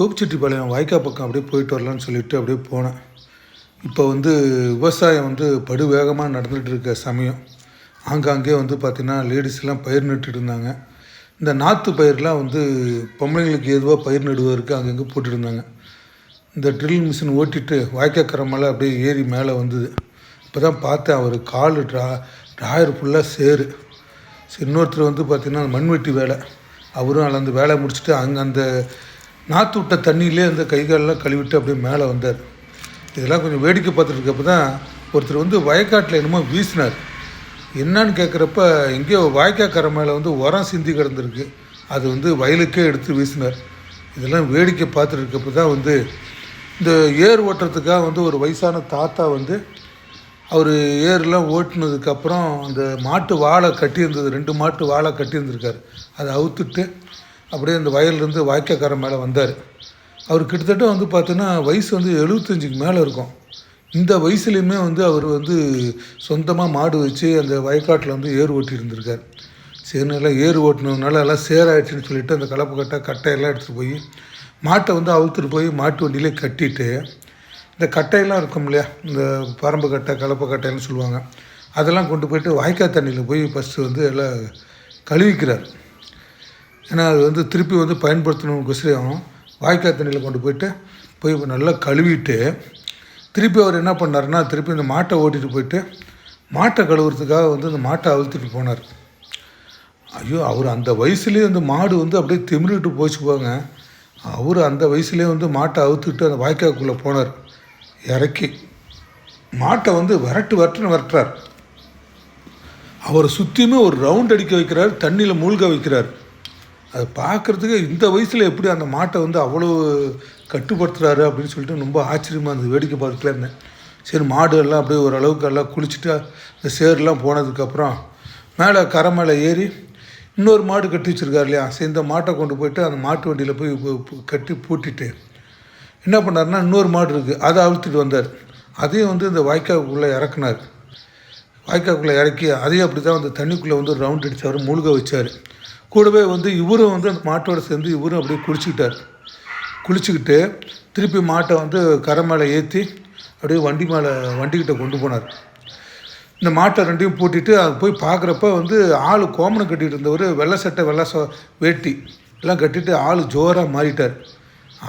கோபிச்செட்டிப்பாளையம் வாய்க்கா பக்கம் அப்படியே போயிட்டு வரலான்னு சொல்லிட்டு அப்படியே போனேன். இப்போ வந்து விவசாயம் வந்து படுவேகமாக நடந்துகிட்டு இருக்க சமயம். ஆங்காங்கே வந்து பார்த்திங்கன்னா லேடிஸ்லாம் பயிர் நட்டுட்டு இருந்தாங்க. இந்த நாற்று பயிர்லாம் வந்து பொம்பளைங்களுக்கு எதுவாக பயிர் நடுவதற்கு அங்கங்கே போட்டுருந்தாங்க இந்த ட்ரில் மிஷின் ஓட்டிட்டு வாய்க்காக்கரை மேலே அப்படியே ஏறி மேலே வந்தது. இப்போ தான் பார்த்தேன் அவர் கால் ட்ரா ட்ராயர் ஃபுல்லாக சேரு. சரி இன்னொருத்தர் வந்து பார்த்திங்கன்னா மண்வெட்டி வேலை. அவரும் அதில் அந்த வேலை முடிச்சுட்டு அங்கே அந்த நாற்று விட்ட தண்ணியிலே அந்த கை காலெல்லாம் கழுவிட்டு அப்படியே மேலே வந்தார். இதெல்லாம் கொஞ்சம் வேடிக்கை பார்த்துட்டு தான் ஒருத்தர் வந்து வயக்காட்டில் என்னமோ வீசினார். என்னன்னு கேட்குறப்ப எங்கேயோ வாய்க்காக்கரை மேலே வந்து உரம் சிந்தி கிடந்திருக்கு. அது வந்து வயலுக்கே எடுத்து வீசினார். இதெல்லாம் வேடிக்கை பார்த்துட்டு தான் வந்து இந்த ஏர் ஓட்டுறதுக்காக வந்து ஒரு வயசான தாத்தா வந்து அவர் ஏர்லாம் ஓட்டினதுக்கப்புறம் அந்த மாட்டு வாழை கட்டியிருந்தது ரெண்டு மாட்டு வாழை கட்டியிருந்திருக்கார். அதை அவுத்துட்டு அப்படியே அந்த வயல்லேருந்து வாய்க்காக்கரை மேலே வந்தார். அவர் கிட்டத்தட்ட வந்து பார்த்தோன்னா வயசு வந்து எழுபத்தஞ்சுக்கு மேலே இருக்கும். இந்த வயசுலையுமே வந்து அவர் வந்து சொந்தமாக மாடு வச்சு அந்த வயக்காட்டில் வந்து ஏர் ஓட்டி இருந்திருக்கார் சரி ஏர் ஓட்டினதுனால எல்லாம் சேராயிடுச்சுன்னு சொல்லிட்டு அந்த கலப்பு கட்டை கட்டையெல்லாம் எடுத்துகிட்டு போய் மாட்டை வந்து அவுத்துட்டு போய் மாட்டு வண்டியிலே கட்டிட்டு இந்த கட்டையெல்லாம் இருக்கும் இல்லையா இந்த பரம்பு கட்டை கலப்பை கட்டைன்னு சொல்லுவாங்க அதெல்லாம் கொண்டு போயிட்டு வாய்க்கால் தண்ணியில் போய் ஃபஸ்ட்டு வந்து எல்லாம் கழுவிக்கிறார். ஏன்னா அது வந்து திருப்பி வந்து பயன்படுத்தணுங்கொசரம் வாய்க்கால் தண்ணியில் கொண்டு போயிட்டு போய் நல்லா கழுவிட்டு திருப்பி அவர் என்ன பண்ணார்னா திருப்பி இந்த மாட்டை ஓட்டிகிட்டு போயிட்டு மாட்டை கழுவுறதுக்காக வந்து அந்த மாட்டை அழுத்திட்டு போனார். ஐயோ அவர் அந்த வயசுலேயே அந்த மாடு வந்து அப்படியே திமிரிட்டு போச்சு போங்க அவர் அந்த வயசுலேயே வந்து மாட்டை அவுத்துட்டு அந்த வாய்க்காக்குள்ளே போனார். இறக்கி. மாட்டை வந்து விரட்டு விரட்டுன்னு விரட்டுறார். அவரை சுற்றியுமே ஒரு ரவுண்ட் அடிக்க வைக்கிறார் தண்ணியில் மூழ்க வைக்கிறார். அதை பார்க்குறதுக்கு இந்த வயசில் எப்படி அந்த மாட்டை வந்து அவ்வளோ கட்டுப்படுத்துகிறாரு அப்படின்னு சொல்லிட்டு ரொம்ப ஆச்சரியமாக இருந்தது. வேடிக்கை பார்த்துட்டே இருந்தேன். சரி மாடு எல்லாம் அப்படியே ஓரளவுக்கு எல்லாம் குளிச்சுட்டு இந்த சேர்லாம் போனதுக்கப்புறம் மேலே கரை மேலே ஏறி இன்னொரு மாடு கட்டி வச்சிருக்காரு இல்லையா? சரி இந்த மாட்டை கொண்டு போயிட்டு அந்த மாட்டு வண்டியில் போய் கட்டி பூட்டிட்டு என்ன பண்ணாருன்னா இன்னொரு மாடு இருக்குது அதை அழுத்திட்டு வந்தார். அதையும் வந்து இந்த வாய்க்காக்குள்ளே இறக்குனார். வாய்க்காக்குள்ளே இறக்கி அதையும் அப்படி தான் வந்து தண்ணிக்குள்ளே வந்து ஒரு ரவுண்ட் அடிச்சார் மூழ்க வச்சார். கூடவே வந்து இவரும் வந்து அந்த மாட்டோட சேர்ந்து இவரும் அப்படியே குளிச்சுக்கிட்டார். குளிச்சுக்கிட்டு திருப்பி மாட்டை வந்து கரை மேலே ஏற்றி அப்படியே வண்டி மேலே வண்டிக்கிட்ட கொண்டு போனார். இந்த மாட்டை ரெண்டையும் பூட்டிட்டு அது போய் பார்க்குறப்ப வந்து ஆள் கோமணம் கட்டிகிட்டு இருந்தவர் வெள்ளை சட்டை வெள்ளை சோ வேட்டி எல்லாம் கட்டிட்டு ஆள் ஜோராக மாறிட்டார்.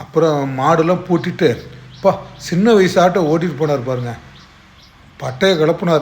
அப்புறம் மாடெல்லாம் பூட்டிட்டு அப்பா சின்ன வயசாட்ட ஓட்டிகிட்டு போனார் பாருங்கள் பட்டையை கிளப்புனார்